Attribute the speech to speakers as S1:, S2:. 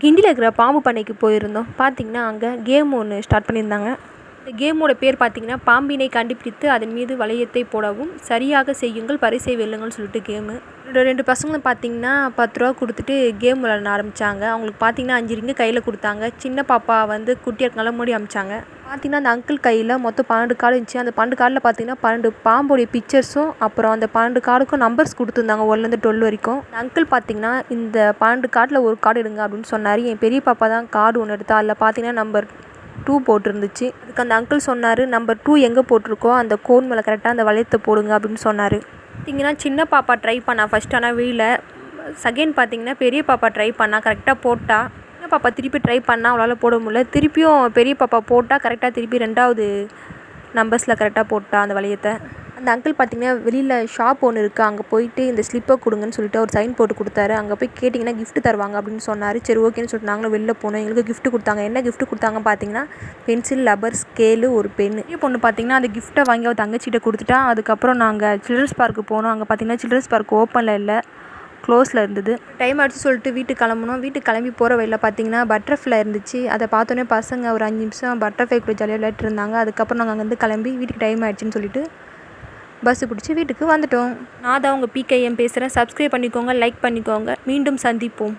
S1: கிண்டியில் இருக்கிற பாம்பு பண்ணைக்கு போயிருந்தோம். பார்த்திங்கன்னா அங்கே கேம் ஒன்று ஸ்டார்ட் பண்ணியிருந்தாங்க. இந்த கேமோட பேர் பார்த்தீங்கன்னா பாம்பினை கண்டுபிடித்து அதன் மீது வளையத்தை போடவும் சரியாக செய்யுங்கள் பரிசை வெல்லுங்கள்னு சொல்லிட்டு கேமு. ரெண்டு பசங்களும் பார்த்தீங்கன்னா பத்து ரூபா கொடுத்துட்டு கேம் விளாட ஆரம்பித்தாங்க அவங்களுக்கு பார்த்தீங்கன்னா அஞ்சு ரிங்கு கையில் கொடுத்தாங்க. சின்ன பாப்பா வந்து குட்டியாக இருக்கனால மூடி அமிச்சாங்க. பார்த்தீங்கன்னா அந்த அங்கிள் கையில் மொத்தம் பன்னெண்டு கார்டு இருந்துச்சு. அந்த பன்னெண்டு கார்டில் பார்த்தீங்கன்னா பன்னெண்டு பாம்போடைய பிக்சர்ஸும் அப்புறம் அந்த பன்னெண்டு கார்டுக்கும் நம்பர்ஸ் கொடுத்துருந்தாங்க ஒன்லேருந்து டுவெல் வரைக்கும். அங்கிள் பார்த்தீங்கன்னா இந்த பன்னெண்டு கார்டில் ஒரு கார்டு எடுங்க அப்படின்னு சொன்னார். என் பெரிய பாப்பா தான் கார்டு ஒன்று எடுத்தா அதில் பார்த்தீங்கன்னா நம்பர் டூ போட்டிருந்துச்சு. அதுக்கு அந்த அங்கிள் சொன்னார் நம்பர் டூ எங்கே போட்டிருக்கோ அந்த கோன் மேலே கரெக்டாக அந்த வளையத்தை போடுங்க அப்படின்னு சொன்னார். பார்த்தீங்கன்னா சின்ன பாப்பா ட்ரை பண்ணா ஃபஸ்ட் ஆனால் வீல செகண்ட் பார்த்தீங்கன்னா பெரிய பாப்பா ட்ரை பண்ணால் கரெக்டாக போட்டால் சின்ன பாப்பா திருப்பி ட்ரை பண்ணால் அவளால் போட முடியல. திருப்பியும் பெரிய பாப்பா போட்டால் கரெக்டாக திருப்பி ரெண்டாவது நம்பர்ஸில் கரெக்டாக போட்டால் அந்த வளையத்தை. அந்த அங்கிள் பார்த்தீங்கன்னா வெளியில் ஷாப் ஒன்று இருக்குது அங்கே போயிட்டு இந்த ஸ்லிப்பை கொடுங்கன்னு சொல்லிட்டு ஒரு சைன் போட்டு கொடுத்தாரு. அங்கே போய் கேட்டிங்கன்னா கிஃப்ட் தருவாங்க அப்படின்னு சொன்னார். சரி ஓகேன்னு சொல்லிட்டு நாங்களும் வெளில போனோம். எங்களுக்கு கிஃப்ட் கொடுத்தாங்க. என்ன கிஃப்ட் கொடுத்தாங்க பார்த்தீங்கன்னா பென்சில் லப்பர் ஸ்கேலு ஒரு பென்னு பெரிய பொண்ணு பார்த்தீங்கன்னா அந்த கிஃப்ட்டை வாங்கி அவள் தங்கச்சிகிட்ட கொடுத்துட்டா. அதுக்கப்புறம் நாங்கள் சில்ட்ரன்ஸ் பார்க்கு போனோம். அங்கே பார்த்தீங்கன்னா சில்ட்ரன்ஸ் பார்க் ஓப்பனில் இல்லை க்ளோஸில் இருந்தது. டைம் ஆச்சு சொல்லிட்டு வீட்டுக்கு கிளம்புனோம். வீட்டுக்கு கிளம்பி போகிற வழியில் பார்த்தீங்கன்னா பட்டர்ஃப்ளை இருந்துச்சு. அதை பார்த்தோன்னே பசங்க ஒரு அஞ்சு நிமிஷம் பட்டர்ஃப்ளை கூட ஜாலியாக விளையாட்டு இருந்தாங்க. அதுக்கப்புறம் நாங்கள் அங்கேருந்து கிளம்பி வீட்டுக்கு டைம் ஆயிடுச்சுன்னு சொல்லிட்டு பஸ்ஸு பிடிச்சி வீட்டுக்கு வந்துட்டோம். நான் தான் உங்கள் பிகேஎம் பேசுகிறேன் சப்ஸ்கிரைப் பண்ணிக்கோங்க லைக் பண்ணிக்கோங்க. மீண்டும் சந்திப்போம்.